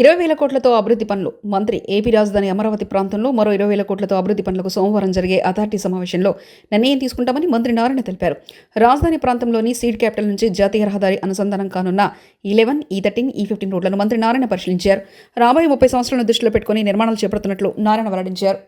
ఇరవై వేల కోట్లతో అభివృద్ధి పనులు. మంత్రి ఏపీ రాజధాని అమరావతి ప్రాంతంలో మరో ఇరవై వేల కోట్లతో అభివృద్ధి పనులకు సోమవారం జరిగే అథారిటీ సమావేశంలో నిర్ణయం తీసుకుంటామని మంత్రి నారాయణ తెలిపారు. రాజధాని ప్రాంతంలోని సీడ్ క్యాపిటల్ నుంచి జాతీయ రహదారి అనుసంధానం కానున్న ఈ ఈ థర్టీన్ ఈ ఫిఫ్టీన్ రోడ్లను మంత్రి నారాయణ పరిశీలించారు. రాబోయే ముప్పై సంవత్సరాలను దృష్టిలో పెట్టుకుని నిర్మాణాలు చేపడుతున్నట్లు నారాయణ వెల్లడించారు.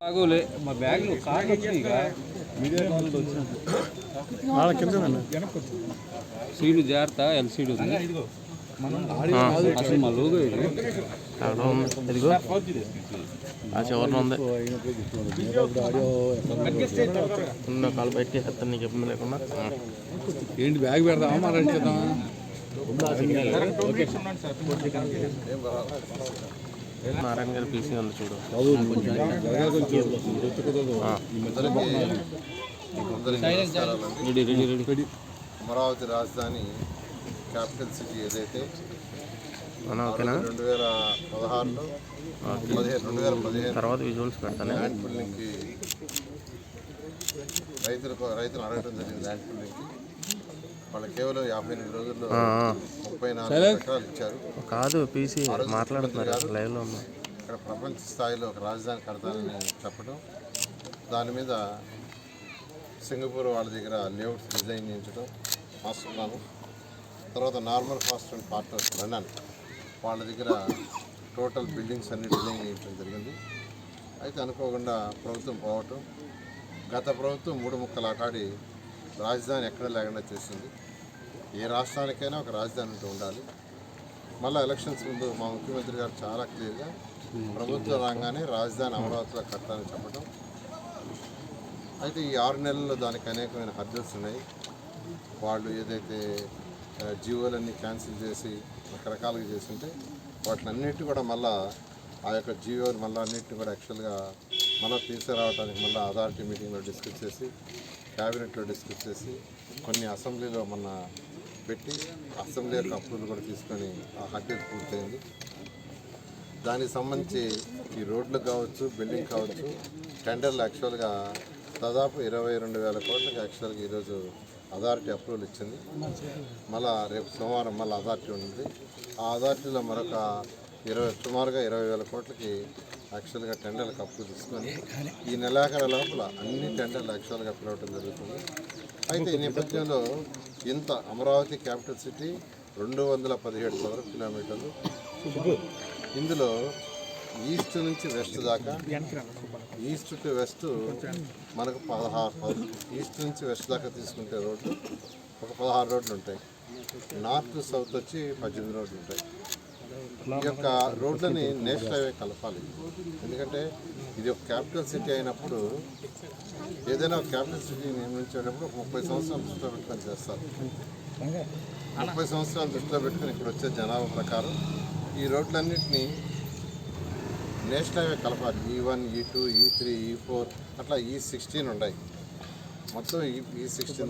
బాగోలే మా బ్యాగ్లో కార్లు వచ్చినాయి ఇక. వాళ్ళ కింద సీడు జాగ్రత్త ఎల్సీడ్ ఉంది. ఆ చివరిన ఉంది ఉన్న కాలు బయటకి ఎత్తాను నీకు ఇబ్బంది లేకుండా ఏంటి బ్యాగ్ పెడదామా మరి చేద్దామా నారాయణ గారి పీసీ ఉంది చూడు అమరావతి రాజధాని క్యాపిటల్ సిటీ ఏదైతే రెండు వేల పదహారులో పదిహేను రెండు వేల పదిహేను తర్వాత విజువల్స్ పెడతాను. ల్యాండ్ పుల్లింగ్కి రైతులకు రైతులు అడగడం జరిగింది ల్యాండ్ పుల్లింగ్కి వాళ్ళు కేవలం యాభై ఎనిమిది రోజుల్లో. ముప్పై నాలుగు ఎకరాలు ఇచ్చారు. కాదు పీసీ మాట్లాడుతున్నారు లైవ్లో ఇక్కడ ప్రపంచ స్థాయిలో ఒక రాజధాని కడతానని చెప్పడం దాని మీద సింగపూర్ వాళ్ళ దగ్గర లేఅవుట్స్ డిజైన్ చేయించడం ప్లాన్ తర్వాత normal fast and partners London వాళ్ళ దగ్గర టోటల్ బిల్డింగ్స్ అన్ని డిజైన్ జరిగింది. అయితే అనుకోకుండా ప్రభుత్వం పోవటం గత ప్రభుత్వం మూడు ముక్కలు ఆటాడి రాజధాని ఎక్కడ లేకుండా చేసింది. ఏ రాష్ట్రానికైనా ఒక రాజధాని అంటూ ఉండాలి. మళ్ళీ ఎలక్షన్స్ ముందు మా ముఖ్యమంత్రి గారు చాలా క్లియర్గా ప్రభుత్వం రాగానే రాజధాని అమరావతిలో కట్టాలని చెప్పడం అయితే ఈ ఆరు నెలల్లో దానికి అనేకమైన హర్జల్స్ ఉన్నాయి. వాళ్ళు ఏదైతే జీవోలన్నీ క్యాన్సిల్ చేసి రకరకాలుగా చేస్తుంటే వాటిని అన్నిటి కూడా మళ్ళా ఆ యొక్క జీవోలు మళ్ళీ అన్నింటిని కూడా యాక్చువల్గా మళ్ళీ తీసుకురావడానికి మళ్ళీ అథారిటీ మీటింగ్లో డిస్కస్ చేసి క్యాబినెట్లో డిస్కస్ చేసి కొన్ని అసెంబ్లీలో మొన్న పెట్టి అసెంబ్లీ యొక్క అప్రూవల్ కూడా తీసుకొని ఆ హర్జల్ పూర్తయింది. దానికి సంబంధించి ఈ రోడ్లు కావచ్చు బిల్డింగ్ కావచ్చు టెండర్లు యాక్చువల్గా దాదాపు ఇరవై రెండు వేల కోట్లకు యాక్చువల్గా ఈరోజు అథారిటీ అప్రూవల్ ఇచ్చింది. మళ్ళా రేపు సోమవారం మళ్ళీ అథారిటీ ఉంది ఆ అథారిటీలో మరొక ఇరవై సుమారుగా ఇరవై వేల కోట్లకి యాక్చువల్గా టెండర్లకు అప్రూవ్ తీసుకొని ఈ నెలాఖరు లోపల అన్ని టెండర్లు యాక్చువల్గా పిలవటం జరుగుతుంది. అయితే ఈ నేపథ్యంలో ఇంత అమరావతి క్యాపిటల్ సిటీ రెండు వందల పదిహేడు చదరపు కిలోమీటర్లు. ఇందులో ఈస్ట్ నుంచి వెస్ట్ దాకా ఈస్ట్ టు వెస్ట్ మనకు పదహారు ఈస్ట్ నుంచి వెస్ట్ దాకా తీసుకుంటే రోడ్లు ఒక పదహారు రోడ్లు ఉంటాయి. నార్త్ టు సౌత్ వచ్చి పద్దెనిమిది రోడ్లు ఉంటాయి. ఈ యొక్క రోడ్లని నేషనల్ హైవే కలపాలి. ఎందుకంటే ఇది ఒక క్యాపిటల్ సిటీ అయినప్పుడు ఏదైనా ఒక క్యాపిటల్ సిటీ నిర్మించేటప్పుడు ఒక ముప్పై సంవత్సరాలు దృష్టిలో పెట్టుకొని చేస్తారు. ముప్పై సంవత్సరాలు దృష్టిలో పెట్టుకొని ఇక్కడ వచ్చే జనాభా ప్రకారం ఈ రోడ్లన్నింటినీ నేషనల్ హైవే కలపాలి. ఈ వన్ ఈ టూ ఈ త్రీ ఈ ఫోర్ అట్లా ఈ సిక్స్టీన్ ఉన్నాయి మొత్తం ఈ ఈ సిక్స్టీన్